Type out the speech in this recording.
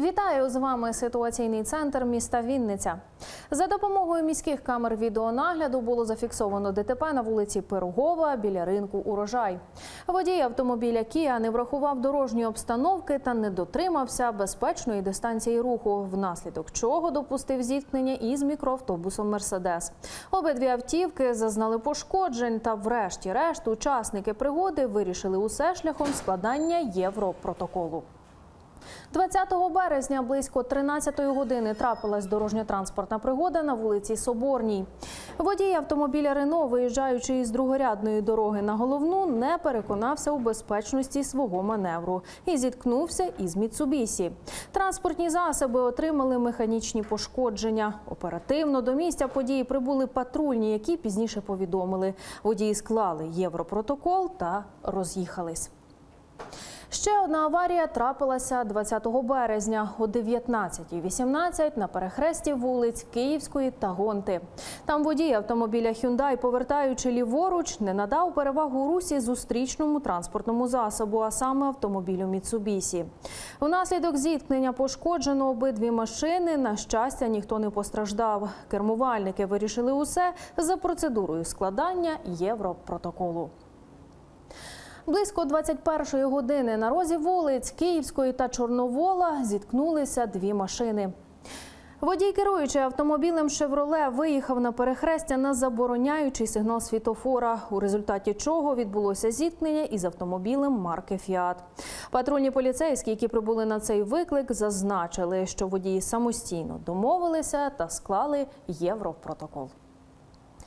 Вітаю з вами ситуаційний центр міста Вінниця. За допомогою міських камер відеонагляду було зафіксовано ДТП на вулиці Пирогова біля ринку Урожай. Водій автомобіля Кія не врахував дорожньої обстановки та не дотримався безпечної дистанції руху, внаслідок чого допустив зіткнення із мікроавтобусом Мерседес. Обидві автівки зазнали пошкоджень та, врешті-решт, учасники пригоди вирішили усе шляхом складання європротоколу. 20 березня близько 13 години трапилась дорожньо-транспортна пригода на вулиці Соборній. Водій автомобіля Рено, виїжджаючи із другорядної дороги на головну, не переконався у безпечності свого маневру і зіткнувся із Міцубісі. Транспортні засоби отримали механічні пошкодження. Оперативно до місця події прибули патрульні, які пізніше повідомили. Водії склали європротокол та роз'їхались. Ще одна аварія трапилася 20 березня о 19.18 на перехресті вулиць Київської та Гонти. Там водій автомобіля Hyundai, повертаючи ліворуч, не надав перевагу русі зустрічному транспортному засобу, а саме автомобілю Mitsubishi. Внаслідок зіткнення пошкоджено обидві машини. На щастя, ніхто не постраждав. Кермувальники вирішили усе за процедурою складання європротоколу. Близько 21-ї години на розі вулиць Київської та Чорновола зіткнулися дві машини. Водій, керуючи автомобілем «Шевроле», виїхав на перехрестя на забороняючий сигнал світофора, у результаті чого відбулося зіткнення із автомобілем марки «Фіат». Патрульні поліцейські, які прибули на цей виклик, зазначили, що водії самостійно домовилися та склали європротокол.